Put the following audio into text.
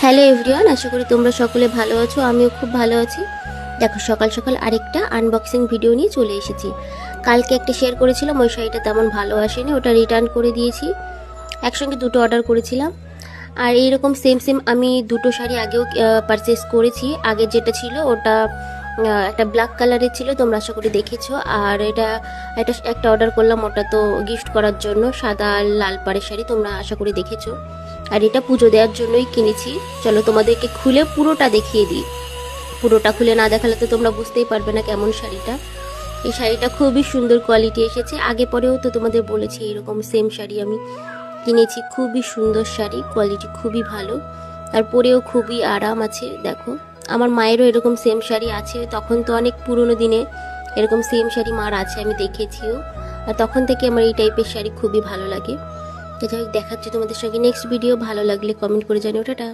Hello everyone, আশা করি তোমরা সকলে ভালো আছো, আমিও খুব ভালো আছি। দেখো, সকাল সকাল আরেকটা আনবক্সিং ভিডিও নিয়ে চলে এসেছি। কালকে একটা শেয়ার করেছিলাম, ওই শাড়িটা তেমন ভালো আসেনি, ওটা রিটার্ন করে দিয়েছি। একসঙ্গে দুটো অর্ডার করেছিলাম। আর এইরকম সেম সেম আমি দুটো শাড়ি আগেও পারচেস করেছি। আগে যেটা ছিল, ওটা একটা ব্ল্যাক কালারের ছিল, তোমরা আশা করি দেখেছ। আর এটা এটা একটা অর্ডার করলাম, ওটা তো গিফট করার জন্য, সাদা লাল পাড়ের শাড়ি, তোমরা আশা করি দেখেছ। আর এটা পুজো দেওয়ার জন্যই কিনেছি। চলো তোমাদেরকে খুলে পুরোটা দেখিয়ে দিই। পুরোটা খুলে না দেখালে তো তোমরা বুঝতেই পারবে না কেমন শাড়িটা। এই শাড়িটা খুবই সুন্দর কোয়ালিটি এসেছে। আগে পরেও তো তোমাদের বলেছি এরকম সেম শাড়ি আমি কিনেছি। খুবই সুন্দর শাড়ি কোয়ালিটি খুবই ভালো। আর পরেও খুবই আরাম আছে, দেখো। আমার মায়েরও এরকম সেম শাড়ি আছে। তখন তো অনেক পুরনো দিনে এরকম সেম শাড়ি মার আছে, আমি দেখেছিও। আর তখন থেকে আমার এই টাইপের শাড়ি খুবই ভালো লাগে। তো যাই হোক দেখাচ্ছি তোমাদের সঙ্গে নেক্সট ভিডিও ভালো লাগলে কমেন্ট করে জানিও। টাটা।